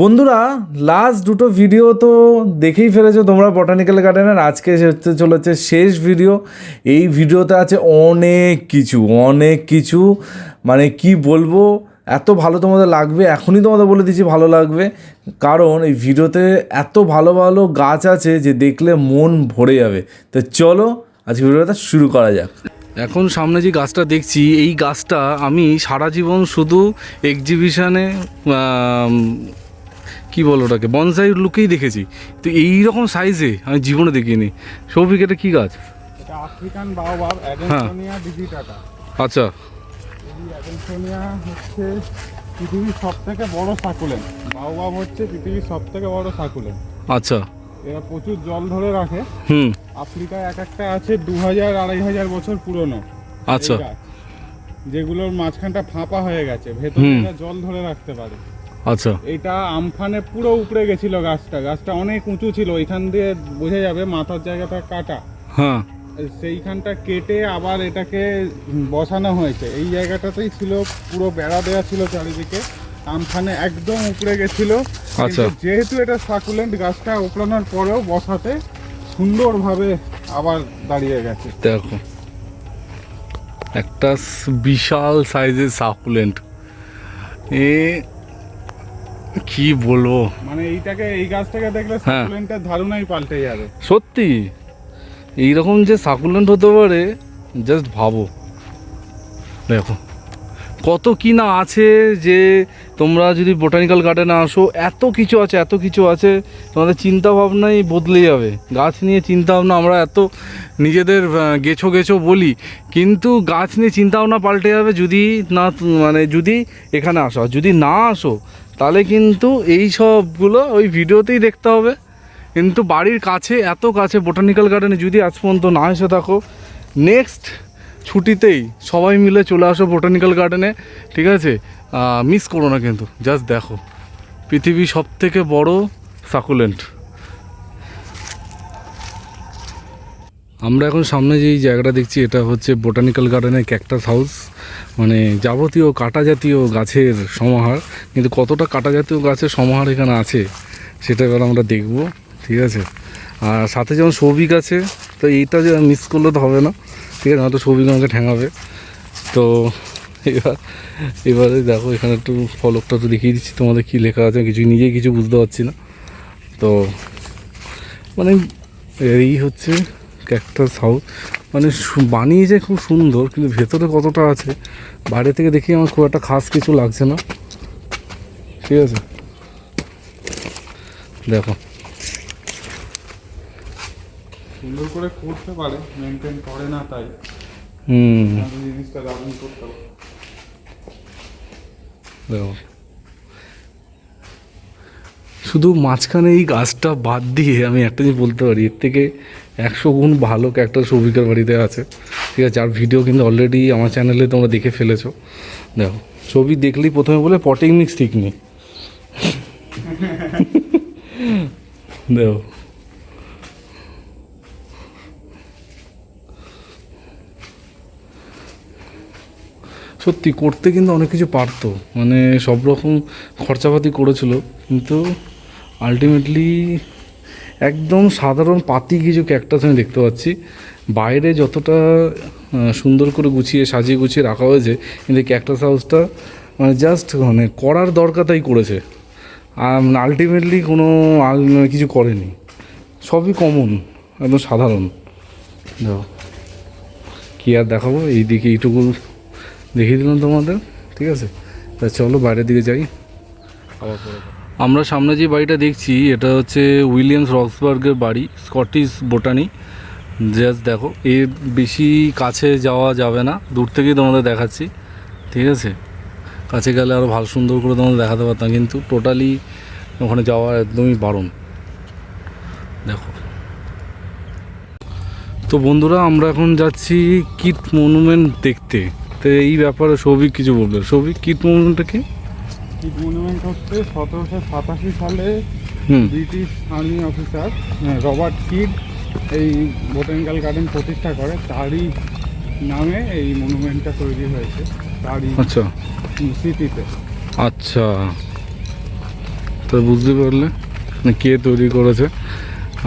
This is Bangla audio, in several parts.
বন্ধুরা লাস্ট দুটো ভিডিও তো দেখেই ফেলেছো তোমরা বটানিক্যাল গার্ডেনের আজকে হচ্ছে চলেছে শেষ ভিডিও এই ভিডিওতে আছে অনেক কিছু অনেক কিছু। মানে কি বলব, এত ভালো তোমাদের লাগবে, এখনই তোমাদের বলে দিচ্ছি ভালো লাগবে। কারণ এই ভিডিওতে এত ভালো ভালো গাছ আছে যে দেখলে মন ভরে যাবে। তো চলো, আজকে ভিডিওটা শুরু করা যাক। এখন সামনে যে গাছটা দেখছি, এই গাছটা আমি সারা জীবন শুধু এক্সিবিশনে কি বলো ওটাকে? বনসাই লুকেই দেখেছি। তো এই রকম সাইজে আমি জীবনে দেখিনি। সৌভিক এটা কী গাছ? এটা আফ্রিকান বাওবাব অ্যাডেনসোনিয়া ডিজিটাটা। আচ্ছা। এই অ্যাডেনসোনিয়া হচ্ছে পৃথিবীর সব থেকে বড় সাকুলেন বাওবাব হচ্ছে পৃথিবীর সব থেকে বড় সাকুলেন আচ্ছা। এরা প্রচুর জল ধরে রাখে। হুম। আফ্রিকায় এক একটা আছে দু হাজার আড়াই হাজার বছর পুরনো। আচ্ছা। যেগুলোর মাঝখানটা ফাঁপা হয়ে গেছে। ভেতরে জল ধরে রাখতে পারে। আচ্ছা। এটা আমফানে পুরো উপরে গেছিল গাছটা। গাছটা অনেক উঁচু ছিল এখান দিয়ে বোঝা যাবে মাথার জায়গাটা কাটা। হ্যাঁ। সেইখানটা কেটে আবার এটাকে বসানো হয়েছে। এই জায়গাটাতেই ছিল পুরো বেড়া দেওয়া ছিল চারিদিকে। আমফানে একদম উপরে গেছিল। আচ্ছা। যেহেতু এটা সাকুলেন্ট গাছটা উপড়ানোর পরেও বসাতে সুন্দরভাবে আবার দাঁড়িয়ে গেছে। দেখো। একটা বিশাল সাইজের সাকুলেন্ট। এ কি বলব? মানে এইটাকে এই গাছটাকে দেখলে হ্যাঁ। সাকুলেন্টের ধারণাই পাল্টে যাবে। সত্যি? এইরকম যে সাকুলেন্ট হতে পারে জাস্ট ভাবো। দেখো কত কি না আছে যে তোমরা যদি বোটানিক্যাল গার্ডেনে আসো এত কিছু আছে এত কিছু আছে তোমাদের চিন্তা ভাবনাই বদলে যাবে। গাছ নিয়ে চিন্তা ভাবনা আমরা এত নিজেদের গেছো গেছো বলি কিন্তু গাছ নিয়ে চিন্তা ভাবনা পাল্টে যাবে যদি না মানে যদি এখানে আসো। যদি না আসো তাহলে কিন্তু এই সবগুলো ওই ভিডিওতেই দেখতে হবে। কিন্তু বাড়ির কাছে, এত কাছে, বোটানিক্যাল গার্ডেনে যদি আজ পর্যন্ত না এসে থাকো নেক্সট ছুটিতেই সবাই মিলে চলে আসো বোটানিক্যাল গার্ডেনে, ঠিক আছে? মিস করো না কিন্তু জাস্ট দেখো। পৃথিবীর সব থেকে বড় সাকুলেন্ট আমরা এখন সামনে যে জায়গাটা দেখছি, এটা হচ্ছে বোটানিক্যাল গার্ডেনের ক্যাকটাস হাউস মানে যাবতীয় কাটা জাতীয় গাছের সমাহার, কিন্তু কতটা কাটা জাতীয় গাছের সমাহার এখানে আছে সেটা এবার আমরা দেখব, ঠিক আছে? আর সাথে যেমন সৌভিক আছে, তো এইটা যে মিস করলে তো হবে না, ঠিক আছে? হয়তো সৌভিক আমাকে ঠেঙাবে। তো এবার, এবারে দেখো, এখানে একটু ফলকটা তো দেখিয়ে দিচ্ছি, তোমাদের কী লেখা আছে? কিছু নিজেই কিছু বুঝতে পারছি না। তো মানে এই হচ্ছে ক্যাকটাস হাউস মানে বানিয়েছে খুব সুন্দর কিন্তু ভেতরে কতটা আছে বাইরে থেকে দেখি আমার খুব একটা খাস কিছু লাগছে না। ঠিক আছে? দেখো। সুন্দর করে করতে পারে মেনটেন করে না তাই। হুম। জিনিসটা দারুণ করতে পারে দেখো। শুধু মাঝখানে এই গাছটা বাদ দিয়ে আমি একটা জিনিস বলতে পারি এর থেকে একশো গুণ ভালো একটা সৌভিকের বাড়িতে আছে। ঠিক আছে যার ভিডিও কিন্তু অলরেডি আমার চ্যানেলে তোমরা দেখে ফেলেছো। দেখো, ছবি দেখলেই প্রথমে বলে পটিং মিক্স ঠিক নেই। দেখো। সত্যি, করতে কিন্তু অনেক কিছু পারতো। মানে সব রকম খরচাপাতি করেছিল, কিন্তু আলটিমেটলি একদম সাধারণ পাতি কিছু ক্যাকটাস আমি দেখতে পাচ্ছি। বাইরে যতটা সুন্দর করে গুছিয়ে সাজিয়ে গুছিয়ে রাখা হয়েছে, কিন্তু ক্যাকটাস হাউসটা মানে জাস্ট মানে করার দরকার তাই করেছে। আলটিমেটলি কোনো আল কিছু করেনি। সবই কমন একদম সাধারণ। দেখো কী আর দেখাবো? এই দিকে এইটুকু দেখিয়ে দিলাম তোমাদের, ঠিক আছে? তা চলো বাইরের দিকে যাই। আবার পরে আমরা সামনে যে বাড়িটা দেখছি, এটা হচ্ছে উইলিয়ামস রক্সবার্গের বাড়ি, স্কটিশ বোটানি। জাস্ট দেখো এর বেশি কাছে যাওয়া যাবে না, দূর থেকেই তোমাদের দেখাচ্ছি, ঠিক আছে? কাছে গেলে আরও ভালো সুন্দর করে তোমাদের দেখাতে পারতাম, কিন্তু টোটালি ওখানে যাওয়া একদমই বারণ দেখো। তো বন্ধুরা, আমরা এখন যাচ্ছি কিট মনুমেন্ট দেখতে। তো এই ব্যাপারে সৌভিক কিছু বলবে। সৌভিক, কিট মনুমেন্টটা কি? কিড মনুমেন্ট হচ্ছে সতেরোশো সাতাশি সালে British army officer Robert Kyd এই বোটানিক্যাল গার্ডেন প্রতিষ্ঠা করে। তারই নামে এই মনুমেন্টটা তৈরি হয়েছে তারই আচ্ছা। স্মৃতিতে। আচ্ছা। তো বুঝতে পারলে মানে কে তৈরি করেছে।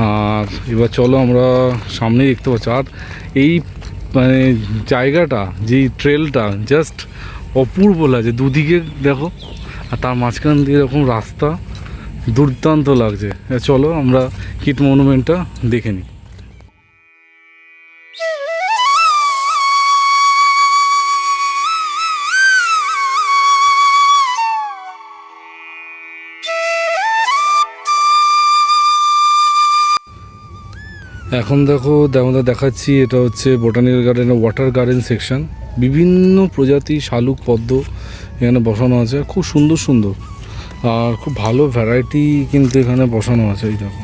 আর এবার চলো আমরা সামনেই দেখতে পাচ্ছি। আর এই মানে জায়গাটা যেই ট্রেলটা জাস্ট অপূর্ব লাগছে। দুদিকে দেখো আর তার মাঝখান দিয়ে এরকম রাস্তা দুর্দান্ত লাগছে। চলো আমরা কিট মনুমেন্টটা দেখে নিই। এখন দেখো আমাদের দেখাচ্ছি, এটা হচ্ছে বোটানিক্যাল গার্ডেনের ওয়াটার গার্ডেন সেকশন বিভিন্ন প্রজাতি শালুক পদ্ম এখানে বসানো আছে, খুব সুন্দর সুন্দর। আর খুব ভালো ভ্যারাইটি কিন্তু এখানে বসানো আছে এই দেখো।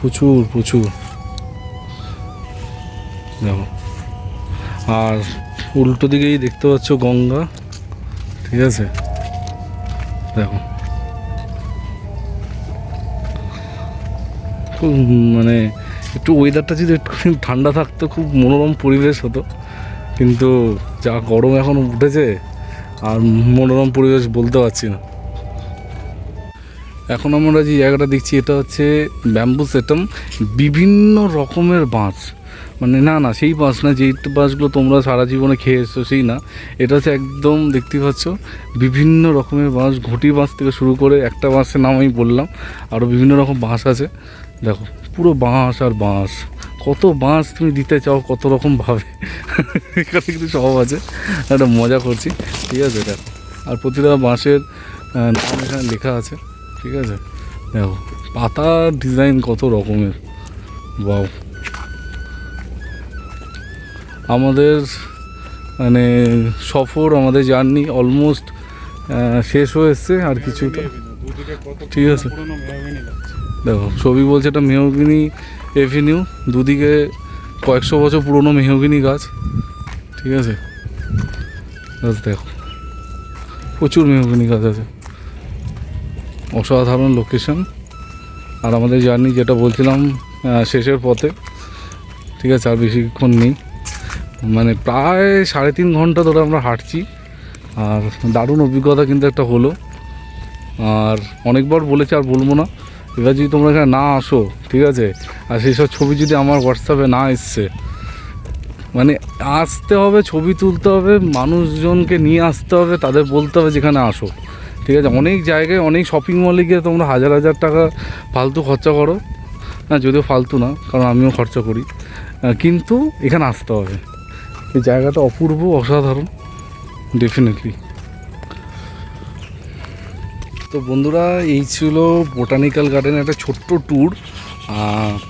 প্রচুর প্রচুর। দেখো। আর উল্টো দিকেই দেখতে পাচ্ছ গঙ্গা, ঠিক আছে? দেখো। খুব মানে একটু ওয়েদারটা যদি একটু ঠান্ডা থাকতো, খুব মনোরম পরিবেশ হতো। কিন্তু যা গরম এখন উঠেছে, আর মনোরম পরিবেশ বলতে পারছি না। এখন আমরা যে জায়গাটা দেখছি, এটা হচ্ছে ব্যাম্বু সেটম বিভিন্ন রকমের বাঁশ। মানে না না, সেই বাঁশ না, যেই বাঁশগুলো তোমরা সারা জীবনে খেয়ে এসছো, সেই না। এটা হচ্ছে একদম দেখতে পাচ্ছ, বিভিন্ন রকমের বাঁশ। ঘটি বাঁশ থেকে শুরু করে একটা বাঁশের নাম আমি বললাম। আরও বিভিন্ন রকম বাঁশ আছে। দেখো পুরো বাঁশ আর বাঁশ। কত বাঁশ তুমি দিতে চাও কত রকম ভাবে। এখানে কিন্তু সব আছে। একটা মজা করছি। ঠিক আছে দেখো আর প্রতিটা বাঁশের নাম এখানে লেখা আছে। ঠিক আছে? দেখো পাতার ডিজাইন কত রকমের। বাও আমাদের মানে সফর আমাদের জার্নি অলমোস্ট শেষ হয়ে এসছে আর কিছুটা। ঠিক আছে। দেখো ছবি বলছে এটা মেহগিনি এভিনিউ দুদিকে কয়েকশো বছর পুরনো মেহগিনি গাছ। ঠিক আছে? দেখো, প্রচুর মেহগিনি গাছ আছে। অসাধারণ লোকেশন আর আমাদের জার্নি যেটা বলছিলাম শেষের পথে, ঠিক আছে, আর বেশিক্ষণ নেই। মানে প্রায় সাড়ে তিন ঘণ্টা ধরে আমরা হাঁটছি। আর দারুণ অভিজ্ঞতা কিন্তু একটা হলো। আর অনেকবার বলেছি, আর বলব না। এবার যদি তোমরা এখানে না আসো, ঠিক আছে? আর সেই সব ছবি যদি আমার হোয়াটসঅ্যাপে না এসছে মানে আসতে হবে, ছবি তুলতে হবে, মানুষজনকে নিয়ে আসতে হবে, তাদের বলতে হবে যেখানে আসো, ঠিক আছে? অনেক জায়গায়, অনেক শপিং মলে গিয়ে তোমরা হাজার হাজার টাকা ফালতু খরচা করো। হ্যাঁ যদিও ফালতু না, কারণ আমিও খরচা করি। কিন্তু এখানে আসতে হবে। এই জায়গাটা অপূর্ব, অসাধারণ ডেফিনেটলি তো বন্ধুরা, এই ছিল বোটানিক্যাল গার্ডেনের একটা ছোট্ট ট্যুর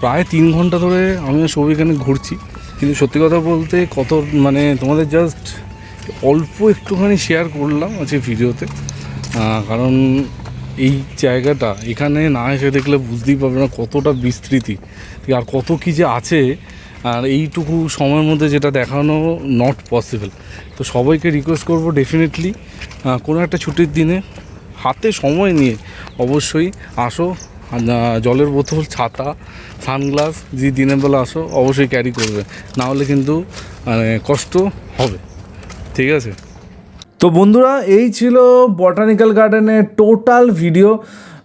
প্রায় তিন ঘণ্টা ধরে আমিও সব এখানে ঘুরছি। কিন্তু সত্যি কথা বলতে কত মানে তোমাদের জাস্ট অল্প একটুখানি শেয়ার করলাম আজকে ভিডিওতে। কারণ এই জায়গাটা, এখানে না এসে দেখলে বুঝতেই পারবে না কতটা বিস্তৃতি। আর কত কী যে আছে, আর এইটুকু সময়ের মধ্যে যেটা দেখানো নট পসিবল তো সবাইকে রিকোয়েস্ট করব ডেফিনেটলি কোনো একটা ছুটির দিনে হাতে সময় নিয়ে অবশ্যই আসো জলের বোতল, ছাতা, সানগ্লাস যে দিনের বেলা আসো অবশ্যই ক্যারি করবে। না হলে কিন্তু কষ্ট হবে। ঠিক আছে? তো বন্ধুরা, এই ছিল বটানিক্যাল গার্ডেনের টোটাল ভিডিও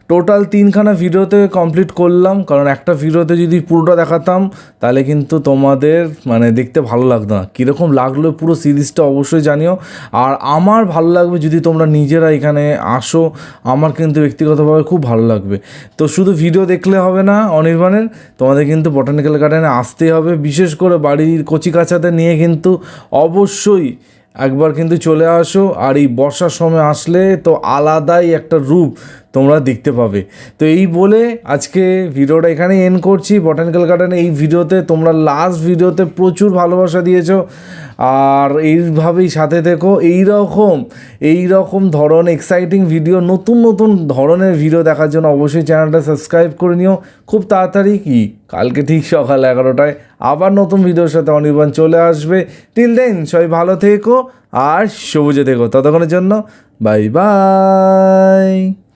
টোটাল তিনখানা ভিডিওতে কমপ্লিট করলাম, কারণ একটা ভিডিওতে যদি পুরোটা দেখাতাম, তাহলে কিন্তু তোমাদের মানে দেখতে ভালো লাগতো না। কীরকম লাগল পুরো সিরিজটা অবশ্যই জানিও। আর আমার ভালো লাগবে যদি তোমরা নিজেরা এখানে আসো, আমার কিন্তু ব্যক্তিগতভাবে খুব ভালো লাগবে। তো শুধু ভিডিও দেখলে হবে না, অনির্বাণের, তোমাদের কিন্তু বটানিক্যাল গার্ডেনে আসতেই হবে। বিশেষ করে বাড়ির কচি কাচাতে নিয়ে কিন্তু অবশ্যই একবার কিন্তু চলে আসো। আর এই বর্ষার সময় আসলে তো আলাদাই একটা রূপ। তোমরা দেখতে পাবে। তো এই বলে আজকে ভিডিওটা এখানেই এন্ড করছি। বটানিক্যাল গার্ডেনে এই ভিডিওতে তোমরা লাস্ট ভিডিওতে প্রচুর ভালোবাসা দিয়েছ। আর এইভাবেই সাথে থেকো। এই রকম এই রকম ধরন এক্সাইটিং ভিডিও নতুন নতুন ধরনের ভিডিও দেখার জন্য অবশ্যই চ্যানেলটা সাবস্ক্রাইব করে নিও। খুব তাড়াতাড়ি কি? কালকে ঠিক সকাল এগারোটায় আবার নতুন ভিডিওর সাথে অনির্বাণ চলে আসবে। টিল দেন সবাই ভালো থেকো আর সবুজে থেকো। ততক্ষণের জন্য বাই বাই